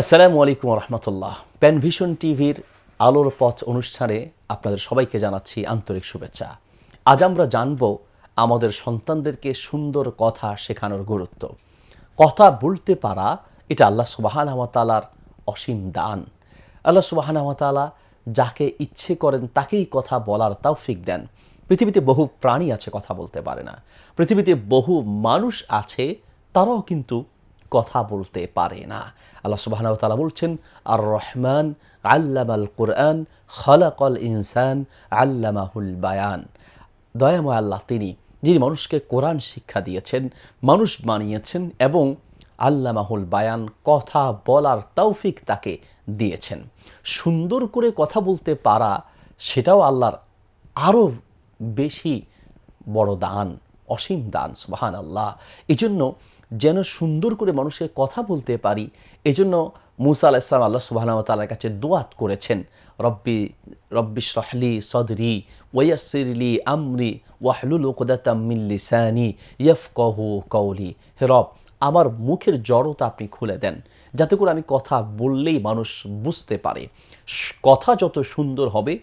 আসসালামু আলাইকুম রহমতুল্লাহ প্যানভিশন টিভির আলোর পথ অনুষ্ঠানে আপনাদের সবাইকে জানাচ্ছি আন্তরিক শুভেচ্ছা। আজ আমরা জানব আমাদের সন্তানদেরকে সুন্দর কথা শেখানোর গুরুত্ব। কথা বলতে পারা, এটা আল্লাহ সুবাহান তালার অসীম দান। আল্লাহ সুবাহান তালা যাকে ইচ্ছে করেন তাকেই কথা বলার তৌফিক দেন। পৃথিবীতে বহু প্রাণী আছে, কথা বলতে পারে না। পৃথিবীতে বহু মানুষ আছে, তারাও কিন্তু কথা বলতে পারে না। আল্লাহ সুবাহ তালা বলছেন আর রহমান আল্লামাল কোরআন, খলাকল ইনসান আল্লামাহুল বায়ান। দয়াময় আল্লাহ, তিনি যিনি মানুষকে কোরআন শিক্ষা দিয়েছেন, মানুষ বানিয়েছেন এবং আল্লামাহুল বায়ান কথা বলার তৌফিক তাকে দিয়েছেন। সুন্দর করে কথা বলতে পারা, সেটাও আল্লাহর আরও বেশি বড় দান, অসীম দান সুবাহান আল্লাহ এই জন্য যেন সুন্দর করে মানুষকে কথা বলতে পারি। এজন্য মুসা আলাহ ইসলাম আল্লাহ সুবাহ তালার কাছে দোয়াত করেছেন, রব্বি রব্বি সহলি সদরি ওয়াসিরলি আমরি ওয়াহলুল ওকদাতামিল্লিসানি ইয়ফ কহু কৌলি হে রব, আমার মুখের জড়তা আপনি খুলে দেন, যাতে করে আমি কথা বললেই মানুষ বুঝতে পারে। কথা যত সুন্দর হবে,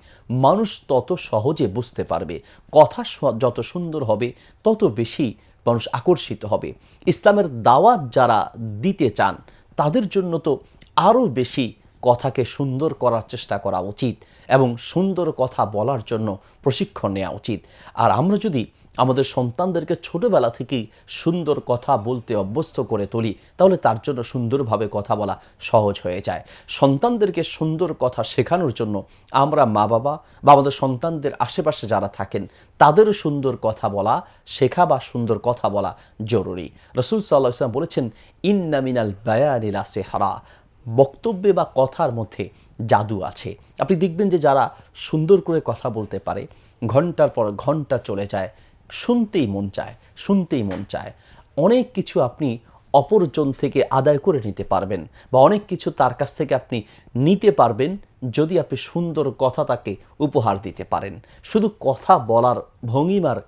মানুষ তত সহজে বুঝতে পারবে। কথা যত সুন্দর হবে, তত বেশি মানুষ আকর্ষিত হবে। ইসলামের দাওয়াত যারা দিতে চান, তাদের জন্য তো আরও বেশি কথাকে সুন্দর করার চেষ্টা করা উচিত এবং সুন্দর কথা বলার জন্য প্রশিক্ষণ নেওয়া উচিত। আর আমরা যদি আমাদের সন্তানদেরকে ছোটবেলা থেকেই সুন্দর কথা বলতে অভ্যস্ত করে তুলি, তাহলে তার জন্য সুন্দরভাবে কথা বলা সহজ হয়ে যায়। সন্তানদেরকে সুন্দর কথা শেখানোর জন্য আমরা মা বাবা বা আমাদের সন্তানদের আশেপাশে যারা থাকেন তাদেরও সুন্দর কথা বলা শেখা বা সুন্দর কথা বলা জরুরি। রসুল সাল্লাহ ইসলাম বলেছেন ইন্নামিনাল বায়ানিল আসে হারা বক্তব্যে বা কথার মধ্যে জাদু আছে। আপনি দেখবেন যে যারা সুন্দর করে কথা বলতে পারে, ঘণ্টার পর ঘণ্টা চলে যায় শুনতেই মন চায়, শুনতেই মন চায়। অনেক কিছু আপনি অপরজন থেকে আদায় করে নিতে পারবেন বা অনেক কিছু তার কাছ থেকে আপনি নিতে পারবেন যদি আপনি সুন্দর কথা তাকে উপহার দিতে পারেন। শুধু কথা বলার ভঙ্গিমার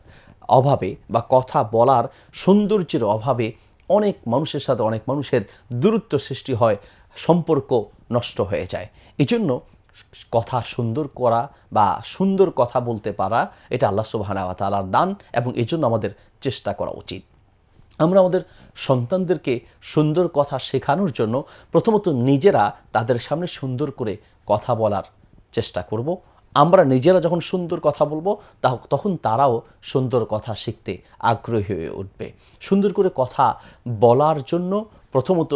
অভাবে বা কথা বলার সৌন্দর্যের অভাবে অনেক মানুষের সাথে অনেক মানুষের দূরত্ব সৃষ্টি হয়, সম্পর্ক নষ্ট হয়ে যায়। এই জন্য কথা সুন্দর করা বা সুন্দর কথা বলতে পারা, এটা আল্লাহ সুবাহানা তালার দান এবং এই জন্য আমাদের চেষ্টা করা উচিত। আমরা আমাদের সন্তানদেরকে সুন্দর কথা শেখানোর জন্য প্রথমত নিজেরা তাদের সামনে সুন্দর করে কথা বলার চেষ্টা করব। আমরা নিজেরা যখন সুন্দর কথা বলব তা- তখন তারাও সুন্দর কথা শিখতে আগ্রহী হয়ে উঠবে। সুন্দর করে কথা বলার জন্য প্রথমত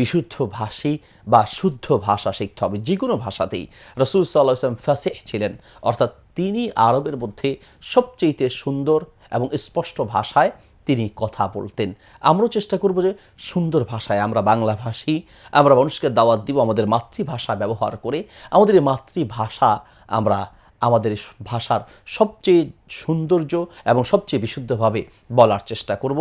বিশুদ্ধ ভাষী বা শুদ্ধ ভাষা শিখতে হবে, যে কোনো ভাষাতেই। রসুল সাল্লাহ ফাসেহ ছিলেন, অর্থাৎ তিনি আরবের মধ্যে সবচেয়ে সুন্দর এবং স্পষ্ট ভাষায় তিনি কথা বলতেন। আমরাও চেষ্টা করব যে সুন্দর ভাষায়, আমরা বাংলা ভাষী, আমরা মানুষকে দাওয়াত দিব, আমাদের মাতৃভাষা ব্যবহার করে, আমাদের মাতৃভাষা আমরা আমাদের ভাষার সবচেয়ে সৌন্দর্য এবং সবচেয়ে বিশুদ্ধভাবে বলার চেষ্টা করব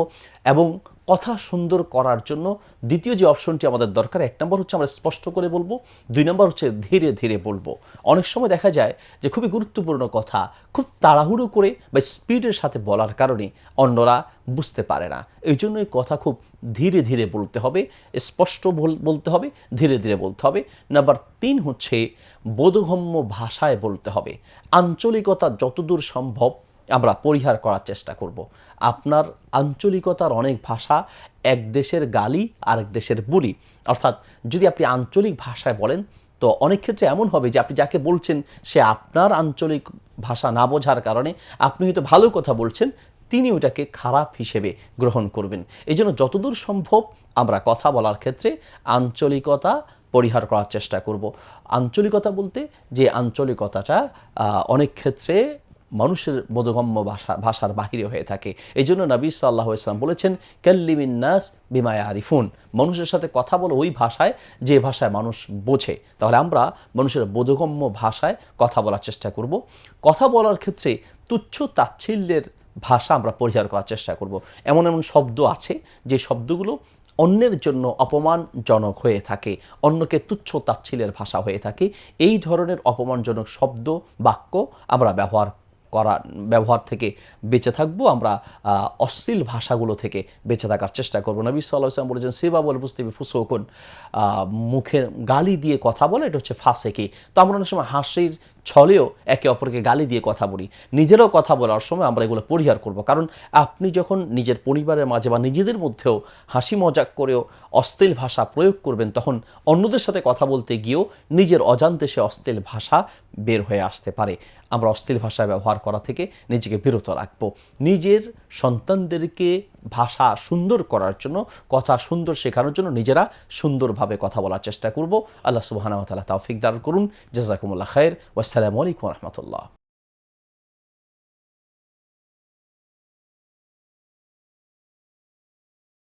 এবং কথা সুন্দর করার জন্য দ্বিতীয় যে অপশনটি আমাদের দরকার, এক নম্বর হচ্ছে আমরা স্পষ্ট করে বলব, দুই নম্বর হচ্ছে ধীরে ধীরে বলব। অনেক সময় দেখা যায় যে খুবই গুরুত্বপূর্ণ কথা খুব তাড়াহুড়ো করে বা স্পিডের সাথে বলার কারণে অন্যরা বুঝতে পারে না। এই জন্য এই কথা খুব ধীরে ধীরে বলতে হবে, স্পষ্ট বল- বলতে হবে, ধীরে ধীরে বলতে হবে। নাম্বার তিন হচ্ছে বোধগম্য ভাষায় বলতে হবে। আঞ্চলিকতা যতদূর সম্ভব আমরা পরিহার করার চেষ্টা করব। আপনার আঞ্চলিকতার অনেক ভাষা এক দেশের গালি, আরেক দেশের বুলি। অর্থাৎ যদি আপনি আঞ্চলিক ভাষায় বলেন, তো অনেক ক্ষেত্রে এমন হবে যে আপনি যাকে বলছেন, সে আপনার আঞ্চলিক ভাষা না বোঝার কারণে আপনি হয়তো ভালো কথা বলছেন, তিনি ওটাকে খারাপ হিসেবে গ্রহণ করবেন। এই জন্য যতদূর সম্ভব আমরা কথা বলার ক্ষেত্রে আঞ্চলিকতা পরিহার করার চেষ্টা করব। আঞ্চলিকতা বলতে যে আঞ্চলিকতাটা অনেক ক্ষেত্রে মানুষের বোধগম্য ভাষা, ভাষার বাহিরে হয়ে থাকে। এই জন্য নবী সাল্লাহ ইসলাম বলেছেন ক্যাল্লিমিন নাস বিমায় আরিফুন মানুষের সাথে কথা বলো ওই ভাষায়, যে ভাষায় মানুষ বোঝে। তাহলে আমরা মানুষের বোধগম্য ভাষায় কথা বলার চেষ্টা করব। কথা বলার ক্ষেত্রে তুচ্ছ তাচ্ছিল্যের ভাষা আমরা পরিহার করার চেষ্টা করব। এমন এমন শব্দ আছে, যে শব্দগুলো অন্যের জন্য অপমানজনক হয়ে থাকে, অন্যকে তুচ্ছ তাচ্ছিলের ভাষা হয়ে থাকে। এই ধরনের অপমানজনক শব্দ, বাক্য আমরা ব্যবহার করা, ব্যবহার থেকে বেঁচে থাকব, আমরা অশ্লীল ভাষাগুলো থেকে বেঁচে থাকার চেষ্টা করব। নবী সাল্লাহ ইসলাম বলেছেন, সেবা বলে বুঝতে ফুসকন। মুখের গালি দিয়ে কথা বলে, এটা হচ্ছে ফাঁসেকি। তো আমরা অনেক সময় হাসির ছলেও একে অপরকে গালি দিয়ে কথা বলি। নিজেরাও কথা বলার সময় আমরা এগুলো পরিহার করব। কারণ আপনি যখন নিজের পরিবারের মাঝে বা নিজেদের মধ্যেও হাসি মজাক করেও অশ্লীল ভাষা প্রয়োগ করবেন, তখন অন্যদের সাথে কথা বলতে গিয়েও নিজের অজান্তে সে অশ্লীল ভাষা বের হয়ে আসতে পারে। আমরা অশ্লীল ভাষা ব্যবহার করা থেকে নিজেকে বিরত রাখব। নিজের সন্তানদেরকে ভাষা সুন্দর করার জন্য, কথা সুন্দর শেখানোর জন্য নিজেরা সুন্দরভাবে কথা বলার চেষ্টা করব। আল্লাহ সুবাহানা তালা তৌফিক দান করুন। জাজাকুমুল্লা খায়ের ওয়াসালামু আলাইকুম রহমতুল্লাহ।